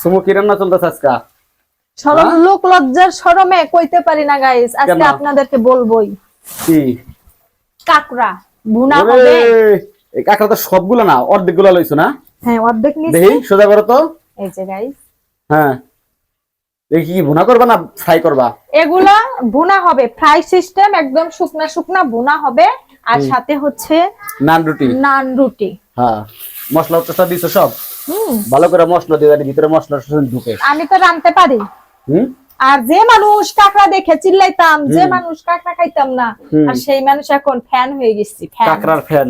সুমু কি রান্না চলতেছে আজকা? সরম হ্যাঁ? লোক লজ্জার শরমে কইতে পারি না গাইস আজকে আপনাদেরকে বলবোই। কি? কাকড়া। ভুনা হবে। এই কাঁকড়া তো সবগুলো না অর্ধেকগুলা লইছো না? হ্যাঁ অর্ধেক নিছি। দেখি সোজা করো তো। এই যে গাইস হ্যাঁ। দেখি কি ভুনা করবা না ফ্রাই করবা? এগুলা ভুনা হবে। ফ্রাই সিস্টেম একদম শুকনা শুকনা ভুনা হবে। আর সাথে হচ্ছে নান রুটি। নান রুটি। হ্যাঁ। মশলা টসলা দিছো সব? হুম। ভালো করে মশলা দিয়ে ভিতরে মশলা ঢুকে। আমি তো রাঁধতে পারি। হুম? আর যে মানুষ কাঁকড়া দেখে চিল্লাইতাম যে মানুষ কাঁকড়া খাইতাম না আর সেই মানুষ এখন ফ্যান হয়ে গেছি কাঁকড়ার ফ্যান।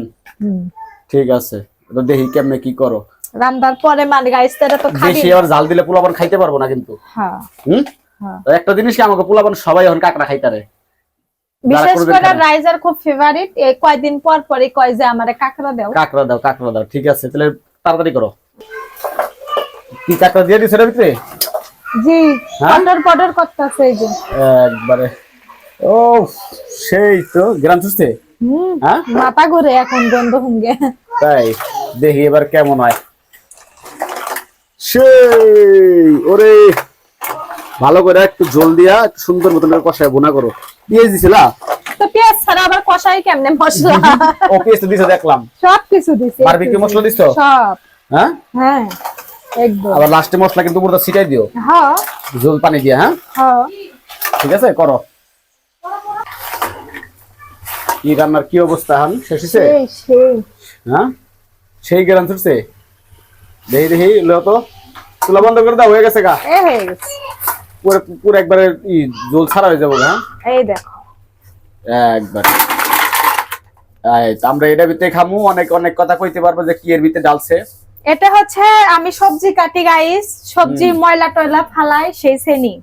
ঠিক আছে। তো দেখি কেমনে কি করো। রান্নার পরে মানে গাইস তারা তো খাবি বেশি আবার জাল দিলে পোলাপান খাইতে পারব না কিন্তু। হ্যাঁ। হুম? হ্যাঁ। তো একটা জিনিস কি আমাকে পোলাপান সবাই এখন কাঁকড়া খাইতারে। বিশেষ করে রাইজার খুব ফেভারিট এই কয়দিন পর পরে কয় যে আমারে কাঁকড়া দাও। কাঁকড়া দাও কাঁকড়া দাও ঠিক আছে তাহলে তাড়াতাড়ি করো। কি কাঁকড়া দিয়ে দিছো এর ভিতরে? জি হ্যাঁ? পটর পটর করতেছে এই যে। একবারে। ও সেই তো গ্রাম সুস্থে হ্যাঁ? মাথা ঘুরে এখন গন্ধ হুঙ্গে তাই দেখি এবার কেমন হয়। সেই ওরে! ভালো করে একটু জল দিয়া একটু সুন্দর মতন করে কষায় বোনা করো। পেঁয়াজ দিছিলা তো পেঁয়াজ ছাড়া আবার কষাই কেমনে মশলা? ও পেঁয়াজ তো দিছো দেখলাম। সব কিছু দিছে। বারবিকিউ মশলা দিছো? সব। হ্যাঁ? হ্যাঁ একদম। আবার লাস্টে মশলা কিন্তু পুরো ছিটাই দিও। হ্যাঁ পানি দিয়া হ্যাঁ? হ্যাঁ ঠিক আছে করো। কি রান্নার কি অবস্থা হান? শেষ সেই হ্যাঁ? সেই গ্রাম ছুটছে দেখি লো তো। চুলা বন্ধ করে দাও হয়ে গেছে গা। এ হয়ে গেছে। পুরো পুরো একবারে জল ছাড়া হয়ে যাব হ্যাঁ? এই দেখো। একবার। আমরা এটা ভিতরে খামু অনেক অনেক কথা কইতে পারব যে কি এর ভিতরে ডালছে। এটা হচ্ছে আমি সবজি কাটি গাইস সবজি ময়লা টয়লা ফালাই সেই শ্রেণি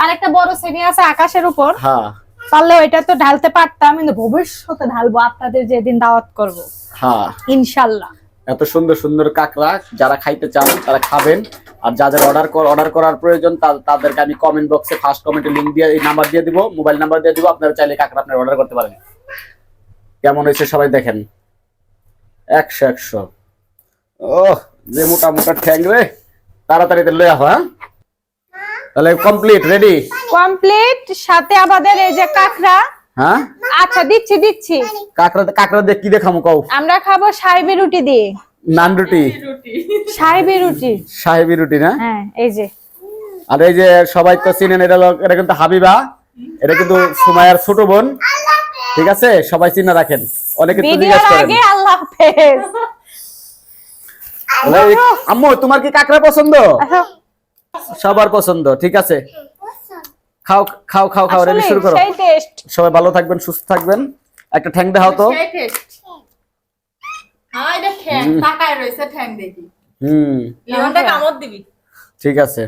আর একটা বড় শ্রেণি আছে আকাশের উপর। হ্যাঁ। পারলে ওইটা তো ঢালতে পারতাম কিন্তু ভবিষ্যতে ঢালবো আপনাদের যেদিন দাওয়াত করব। হ্যাঁ। ইনশাল্লাহ। এত সুন্দর সুন্দর কাঁকড়া যারা খাইতে চান তারা খাবেন। আর যাদের অর্ডার অর্ডার করার প্রয়োজন তাদেরকে আমি কমেন্ট বক্সে ফার্স্ট কমেন্টে লিঙ্ক দিয়ে এই নাম্বার দিয়ে দিব মোবাইল নাম্বার দিয়ে দিব আপনারা চাইলে কাঁকড়া আপনারা অর্ডার করতে পারেন। কেমন হয়েছে সবাই দেখেন। একশো একশো। ও যে মোটা মোটা ঠ্যাং রে তাড়াতাড়ি লয়ে আহ হ্যাঁ? তাহলে কমপ্লিট রেডি কমপ্লিট সাথে আমাদের এই যে কাঁকড়া। হ্যাঁ? আচ্ছা দিচ্ছি দিচ্ছি। কাঁকড়া কাঁকড়া দিয়ে কি দেখামো কও? আমরা খাব সাহেবি রুটি দিয়ে। নান রুটি। সাহেবি রুটি। সাহেবি রুটি। না? হ্যাঁ এই যে। আর এই যে সবাই তো চিনেন এটা এটা কিন্তু হাবিবা। এটা কিন্তু সুমায়ার ছোট বোন। ঠিক আছে? সবাই চিনে রাখেন। অনেকে তো জিজ্ঞেস করেন। আল্লাহ হাফেজ। আম্মু তোমার কি কাঁকড়া পছন্দ? সবার পছন্দ ঠিক আছে? খাও খাও খাও খাও রেডি শুরু করো। সবাই ভালো থাকবেন সুস্থ থাকবেন। একটা ঠ্যাং দেখাও তো সেই taste। হ্যাঁ, এটা ঠ্যাং, তাকায় রয়েছে ঠ্যাং দেখি। হুম। কামড় দিবি। ঠিক আছে।